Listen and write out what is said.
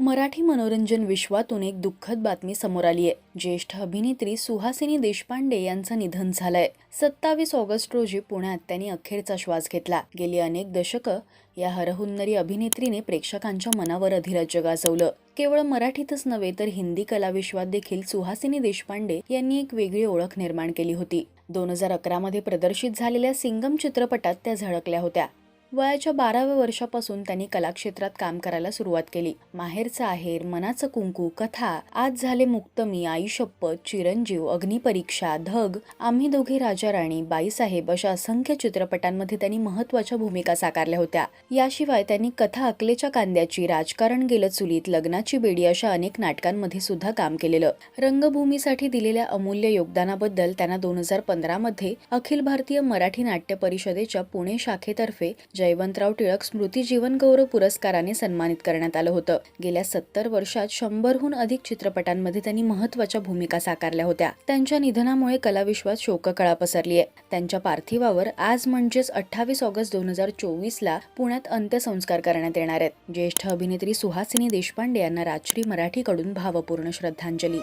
मराठी मनोरंजन विश्वातून एक दुःखद बातमी समोर आली आहे. ज्येष्ठ अभिनेत्री सुहासिनी देशपांडे यांचं निधन झालंय. सत्तावीस ऑगस्ट रोजी पुण्यात त्यांनी अखेरचा श्वास घेतला. गेली अनेक दशकं या हरहुन्नरी अभिनेत्रीने प्रेक्षकांच्या मनावर अधिराज्य गाजवलं. केवळ मराठीतच नव्हे तर हिंदी कलाविश्वात देखील सुहासिनी देशपांडे यांनी एक वेगळी ओळख निर्माण केली होती. दोन हजार अकरामध्ये प्रदर्शित झालेल्या सिंगम चित्रपटात त्या झळकल्या होत्या. वयाच्या बाराव्या वर्षापासून त्यांनी कलाक्षेत्रात काम करायला सुरुवात केली. माहेरचा आहेर मनाचं कुंकू कथा आज झाले मुक्त मी आई शपथ चिरंजीव अग्निपरीक्षा धग आम्ही दोघे राजा राणी बाईसाहेब अशा असंख्य चित्रपटांमध्ये त्यांनी महत्त्वाच्या भूमिका साकारल्या होत्या. याशिवाय त्यांनी कथा अकलेच्या कांद्याची राजकारण गेलं चुलीत लग्नाची बेडी अशा अनेक नाटकांमध्ये सुद्धा काम केलेलं. रंगभूमीसाठी दिलेल्या अमूल्य योगदानाबद्दल त्यांना दोन हजार पंधरामध्ये अखिल भारतीय मराठी नाट्य परिषदेच्या पुणे शाखेतर्फे जयवंतराव टिळक स्मृती जीवन गौरव पुरस्काराने सन्मानित करण्यात आलं होतं. गेल्या सत्तर वर्षात शंभरहून अधिक चित्रपटांमध्ये त्यांनी महत्त्वाच्या भूमिका साकारल्या होत्या. त्यांच्या निधनामुळे कलाविश्वात शोककळा पसरली आहे त्यांच्या पार्थिवावर आज म्हणजेच अठ्ठावीस ऑगस्ट दोन हजार चोवीस ला पुण्यात अंत्यसंस्कार करण्यात येणार आहेत. ज्येष्ठ अभिनेत्री सुहासिनी देशपांडे यांना राजश्री मराठीकडून भावपूर्ण श्रद्धांजली.